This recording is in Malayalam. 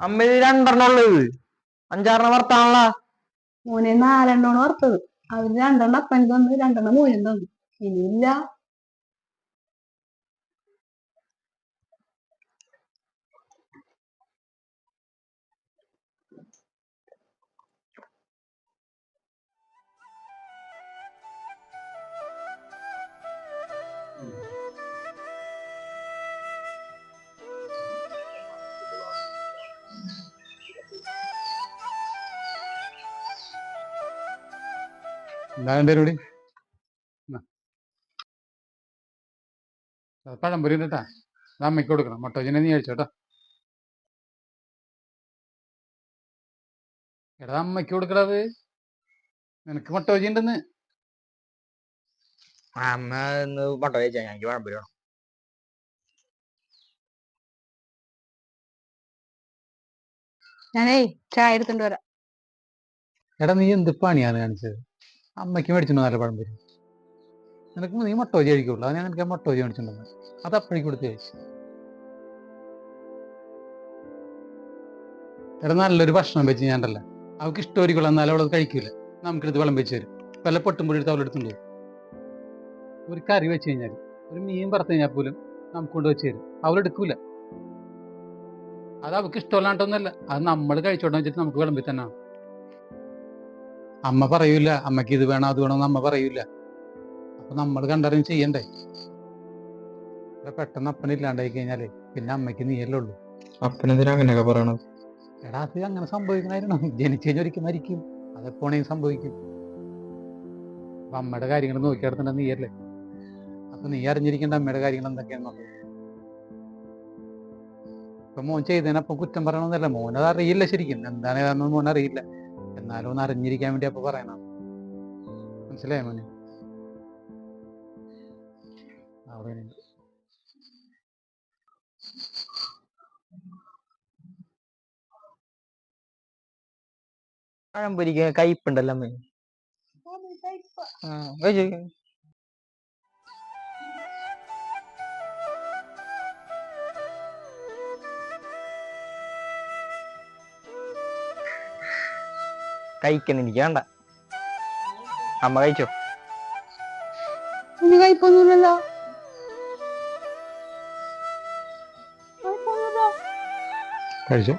അമ്മ ഇത് രണ്ടെണ്ണം ഉള്ളത് അഞ്ചാറെണ്ണം വറുത്താണല്ല മോനെ നാലെണ്ണമാണ് വറുത്തത്. അവർ രണ്ടെണ്ണം അപ്പൻ തന്നു രണ്ടെണ്ണം മോനും തന്നു. ഇനിയില്ല എന്താണ് പരിപാടി പഴംപൊരി ഉണ്ട് കേട്ടാ. അത് അമ്മയ്ക്ക് കൊടുക്കണം. മൊട്ടോജിനെ നീ കഴിച്ചോട്ടോ എടാ അമ്മയ്ക്ക് കൊടുക്കണത് നിനക്ക് മൊട്ടോജി ഉണ്ടെന്ന് അമ്മ ഇന്ന് മുട്ട കഴിച്ചാ എനിക്ക് പഴംപൊരി വേണം. ഞാനേ ചായ എടുത്തോണ്ട് വരാം. എടാ നീ എന്ത് പണിയാണ് കാണിച്ചത്? അമ്മയ്ക്ക് മേടിച്ചിട്ടുണ്ടോ നല്ല പഴംപൊരി നിനക്ക് നീ മൊട്ടോജി കഴിക്കുള്ളൂ. അത് ഞാൻ നിനക്ക് മൊട്ടോജി മേടിച്ചിട്ടുണ്ടെന്ന് അത് അപ്പഴേക്ക് കൊടുത്ത് കഴിച്ചു. എടാ നല്ലൊരു ഭക്ഷണം വെച്ച് ഞാൻ അല്ല അവൾക്ക് ഇഷ്ടമായിരിക്കുള്ളൂ. എന്നാലും അവളത് കഴിക്കൂല. നമുക്കെടുത്ത് വെള്ളം വെച്ച് തരും. വല്ല പൊട്ടുമ്പൊഴി എടുത്ത് അവളെടുത്തുണ്ട് ഒരു കറി വെച്ച് കഴിഞ്ഞാൽ ഒരു മീൻ പറത്ത് കഴിഞ്ഞാൽ പോലും നമുക്ക് കൊണ്ട് വെച്ച് തരും. അവളെടുക്കൂല അത് അവൾക്ക് ഇഷ്ടമല്ലാണ്ടൊന്നുമല്ല. അത് നമ്മൾ കഴിച്ചോട്ടെ വെച്ചിട്ട് നമുക്ക് വിളമ്പി തന്നെ അമ്മ പറയൂല അമ്മയ്ക്ക് ഇത് വേണം അത് വേണമെന്ന് അമ്മ പറയൂല. അപ്പൊ നമ്മൾ കണ്ടറിഞ്ഞ് ചെയ്യണ്ടേ? ഇവിടെ പെട്ടെന്ന് അപ്പനില്ലാണ്ടായി കഴിഞ്ഞാലേ പിന്നെ അമ്മയ്ക്ക് നീയല്ലേ ഉള്ളൂ. അപ്പനെന്തിനാ അങ്ങനെയൊക്കെ പറയണത്? എടാ അത് അങ്ങനെ സംഭവിക്കണമായിരുന്നു ജനിച്ചു കഴിഞ്ഞാൽ ഒരിക്കൽ മരിക്കും. അതെപ്പോണെങ്കിൽ സംഭവിക്കും. അപ്പൊ അമ്മയുടെ കാര്യങ്ങൾ നോക്കിയെടുത്തിട്ട് നീയല്ലേ? അപ്പൊ നീ അറിഞ്ഞിരിക്കേണ്ട അമ്മയുടെ കാര്യങ്ങൾ എന്തൊക്കെയാണെന്നുള്ളത് ഇപ്പൊ മോൻ ചെയ്തതിനപ്പം കുറ്റം പറയണമെന്നല്ല. മോനത് അത് അറിയില്ല ശരിക്കും. എന്താണ് ഏതാണെന്ന് മോൻ അറിയില്ല എന്നാലും ഒന്ന് അറിഞ്ഞിരിക്കാൻ വേണ്ടി അപ്പോൾ പറയണം. മനസ്സിലായോ മോനെ? അവിടെ. പഴംപൊരിക്ക് കയ്പുണ്ടല്ലോ അമ്മ. കഴിക്കണം എനിക്ക് വേണ്ട. അമ്മ കഴിച്ചോ? ഇനി കഴിപ്പൊന്നുമില്ലല്ലോ. കഴിച്ചോ?